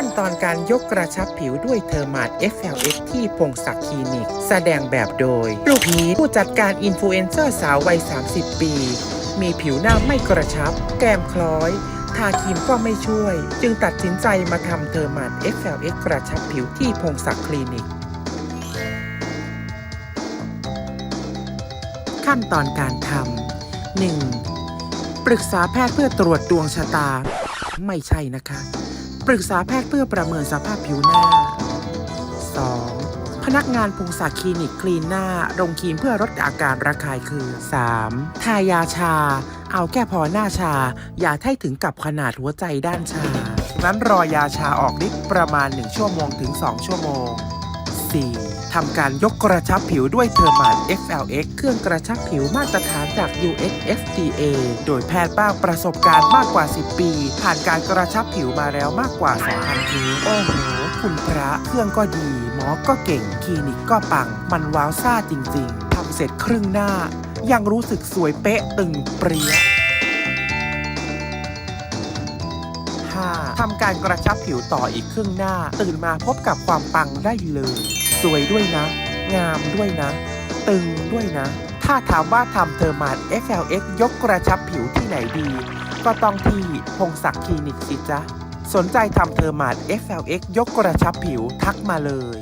ขั้นตอนการยกกระชับผิวด้วยเทอร์มาด FLX ที่พงศักดิ์คลินิก แสดงแบบโดยลูกพีชผู้จัดการอินฟลูเอนเซอร์สาววัย 30 ปี มีผิวหน้าไม่กระชับ แก้มคล้อยทาครีมก็ไม่ช่วย จึงตัดสินใจมาทำเทอร์มาด FLX กระชับผิวที่พงศักดิ์คลินิก ขั้นตอนการทำ 1. ปรึกษาแพทย์เพื่อตรวจดวงชะตา ไม่ใช่นะคะ ปรึกษาแพทย์เพื่อประเมินสภาพผิวหน้า 2. พนักงานพงศักดิ์คลินิกคลีนหน้าลงครีมเพื่อลดอาการระคายเคือง 3. ทายาชา เอาแค่พอหน้าชา อย่าให้ถึงกับขนาดหัวใจด้านชา นั้นรอยาชาออกฤทธิ์ประมาณ 1 ชั่วโมงถึง 2 ชั่วโมง 4. ทำการยกกระชับผิวด้วยเทอร์มาด FLX เครื่องกระชับผิวมาตรฐานจาก US FDA โดยแพทย์บ้างประสบการณ์มากกว่า 10 ปี ผ่านการกระชับผิวมาแล้วมากกว่า 2,000 ทีโอ้โหคุณพระเครื่องก็ดี หมอก็เก่ง คลินิกก็ปัง มันว้าวซ่าจริง ๆทำเสร็จครึ่งหน้า ยังรู้สึกสวยเป๊ะตึงเปรี้ยทำการกระชับผิวต่ออีกครึ่งหน้า ตื่นมาพบกับความปังได้เลย สวยด้วยนะ งามด้วยนะ ตึงด้วยนะ ถ้าถามว่าทำเทอร์มาด FLX ยกกระชับผิวที่ไหนดี ก็ต้องที่พงศักดิ์คลินิกสิจ๊ะ สนใจทำเทอร์มาด FLX ยกกระชับผิวทักมาเลย